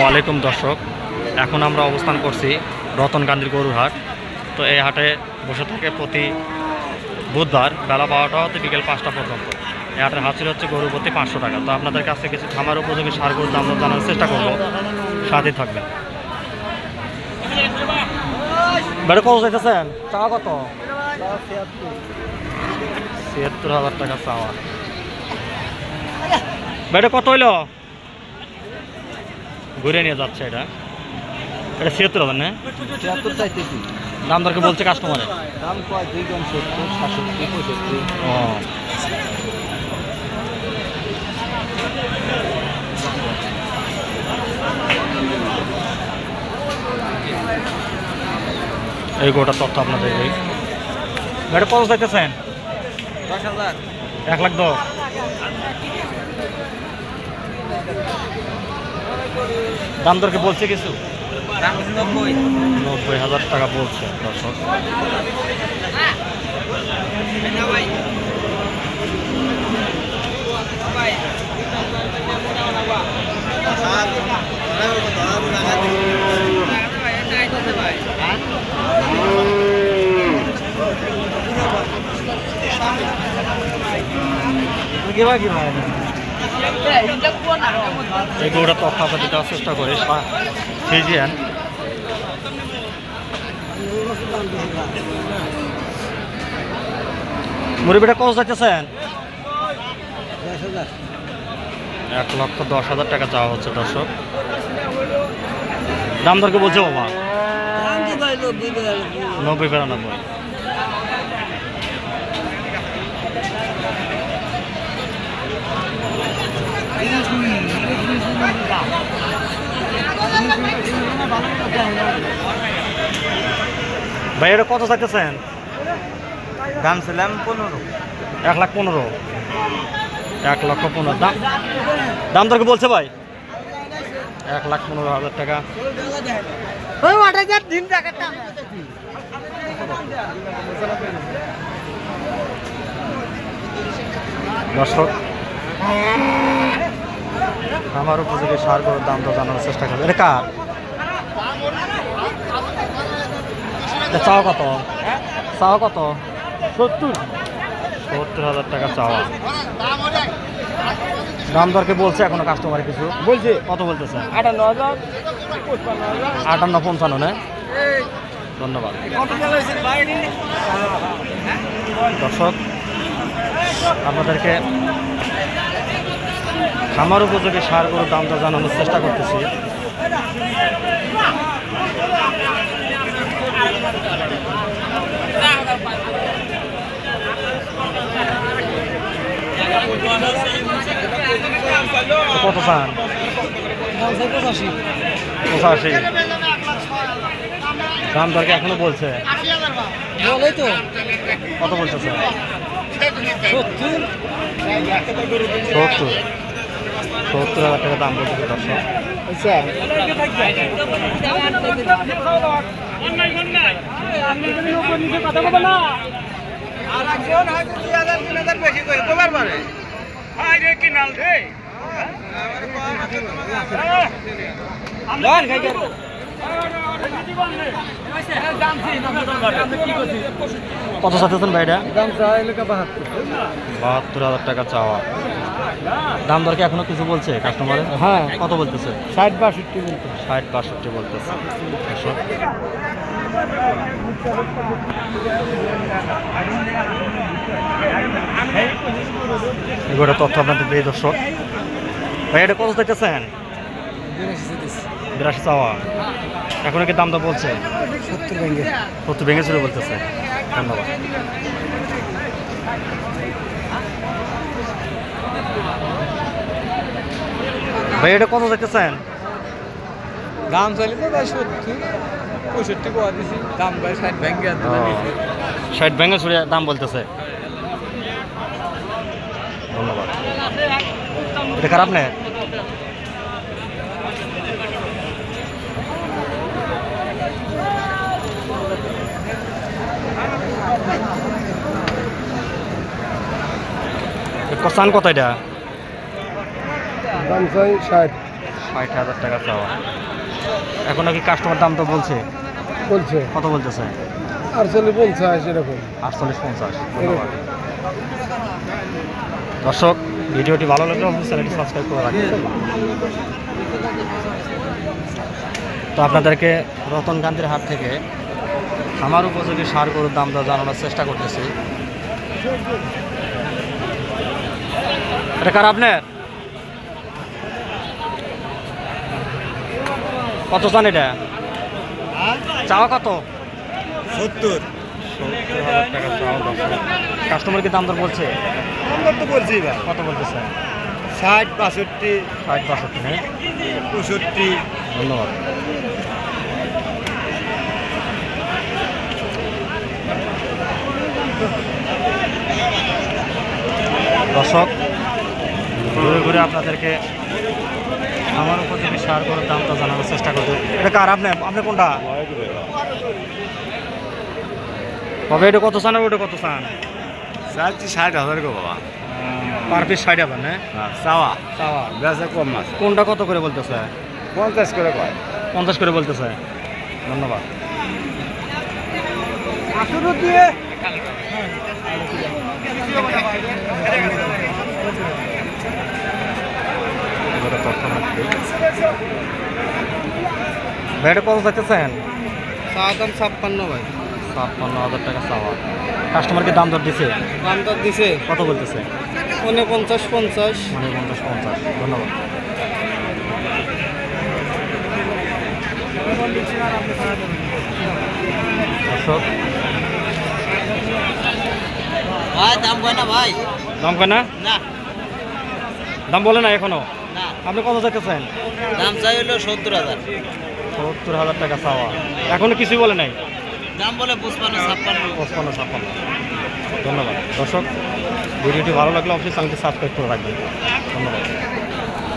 ওয়ালাইকুম দর্শক, এখন আমরা অবস্থান করছি রতনকান্দির গরুর হাট তো এই হাটে বসে থাকে প্রতি বুধবার বেলা বারোটা হতে বিকেল পাঁচটা পর্যন্ত। এই হাটের হাসিল হচ্ছে গরুর প্রতি পাঁচশো টাকা। তো আপনাদের কাছে কিছু খামার উপযোগী সার গরুর দাম জানার চেষ্টা করব। সাথে থাকবেন। বেড়ে কত চাওয়া কত? ছিয়াত্তর হাজার টাকা চাওয়া। বেড়ে কত হইল? ঘুরে নিয়ে যাচ্ছে এটা। এটা ছিয়াত্তর হাজার না? চাইতেছি। দাম দরকে বলছে কাস্টমারে দাম কয়? দুই গ্রাম সত্তর সাতষট্টি পঁয়ষট্টি। ও। এই গোটা তথ্য আপনাদের এই। এটা কত চাইতেছেন? দশ হাজার। এক লাখ দশ। দাম দরকে বলছে কিছু? নব্বই। হাজার টাকা বলছে দর্শক। এই তথ্য আপনাদের দেওয়ার চেষ্টা করি ফিজিয়ান। মুরগিটা কত চাইতেছেন? এক লক্ষ দশ হাজার টাকা চাওয়া হচ্ছে দর্শক। দাম দরকে বলছে বাবা? নব্বই নব্বই বিরানব্বই। ভাই এটা কত চাইতেছেন? দাম ছিলাম পনেরো। এক লাখ পনেরো। এক লক্ষ পনেরো। দাম দাম দরকে বলছে ভাই? এক লাখ পনেরো হাজার টাকা। দর্শক আমার উপযোগী সার গরুর দাম তো জানার চেষ্টা করবে। এটা কার? এটা চাওয়া কত? চাওয়া কত? সত্তর। সত্তর হাজার টাকা চাওয়া। দাম দরকে বলছে এখনও কাস্টমার কিছু? বলছে। কত বলতেছে? আটান্ন হাজার আটান্ন পঞ্চান্ন না? ধন্যবাদ। দর্শক আপনাদেরকে খামার উপযোগী সার গরুর দামটা জানানোর চেষ্টা করতেছি। কত চান পঁচাশি। দাম দরকে এখনও বলছে? বলে তো কত বলতেছে সত্তর। সত্তর। সত্তর হাজার টাকা দাম বলতেছে দর্শক। আচ্ছা কত চাচ্ছেন ভাইটা দাম চাই এলাকা বাহাত্তর। বাহাত্তর হাজার টাকা চাওয়া। দাম দরকে এখনও কিছু বলছে কাস্টমারে হ্যাঁ। কত বলতেছে? ষাট বাষট্টি বলতে ষাট বাষট্টি বলতেছে। এগুলো তথ্য আপনাদের দিয়ে দর্শক। ভাই এটা কত চাইতেছেন? বিরাশি চাওয়া। এখন কি দাম দর বলছে? সত্তর ভেঙে সত্তর ভেঙে ছিল বলতেছে। ধন্যবাদ। ভাই এটা কত চাইতেছেন? দাম চাইলে তো ভাই সত্তর পঁয়ষট্টি কোয়া দিছি। দাম ভাই ষাট ভেঙে ষাট ভেঙে ছুড়ে দাম বলতেছে। ধন্যবাদ। এটা খারাপ নেই কষান কত এটা? দাম চাই ষাট। ষাট হাজার টাকা চাওয়া। এখন নাকি কাস্টমার দাম তো বলছে। বলছে। কত বলতেছে? আটচল্লিশ পঞ্চাশ এরকম। আটচল্লিশ পঞ্চাশ ধন্যবাদ। দর্শক ভিডিওটি ভালো লাগলে অবশ্যই চ্যানেলটি সাবস্ক্রাইব করে রাখবেন। তো আপনাদেরকে রতন গান্ধীর হাট থেকে আমার উপযোগী সার গরুর দাম দর জানানোর চেষ্টা করতেছি। এটা কার আপনার? কত চান এটা? চাওয়া কত? সত্তর। সত্তর হাজার টাকা চাওয়া কাস্টমার কি দাম দর বলছে? আমরা তো বলছি ভাই। কত বলতেছে? ষাট বাষট্টি। ষাট বাষট্টি হ্যাঁ। পঁয়ষট্টি। ধন্যবাদ। দর্শক ঘুরে ঘুরে আপনাদেরকে আমার উপযোগী সার করার দামটা জানানোর চেষ্টা করতে এটা কার? আপনি আপনি কোনটা? কবে এটা কত চান ওটা কত চান? চাচ্ছি ষাট হাজার গো বাবা। পার পিস ষাট হাজার না? চাওয়া। চাওয়া। বেচা কম আছে। কোনটা কত করে বলতেছে? পঞ্চাশ করে কয়। পঞ্চাশ করে বলতেছে। ধন্যবাদ। দিয়ে। এবারে রাখবে ভাইটা কত চাইতেছেন চা দাম ছাপ্পান্ন ভাই। ছাপ্পান্ন হাজার টাকা চাওয়া। কাস্টমারকে দাম দর দিছে? দাম দর দিছে। কত বলতেছে? পনেরো পঞ্চাশ। পঞ্চাশ মানে পঞ্চাশ। পঞ্চাশ ধন্যবাদ ভাই দাম কয় না ভাই? দাম কয় না? না। দাম বলে না এখনও? আপনি কত চাইতেছেন? দাম চাই হলো সত্তর হাজার। সত্তর হাজার টাকা চাওয়া। এখনও কিছু বলে নাই? দাম বলে পুষ্পান্ন ছাপ্পান্ন। পঁচপান্ন ছাপ্পান্ন। ধন্যবাদ। দর্শক ভিডিওটি ভালো লাগলে অবশ্যই চ্যানেলটি সাবস্ক্রাইব করে রাখবেন। ধন্যবাদ।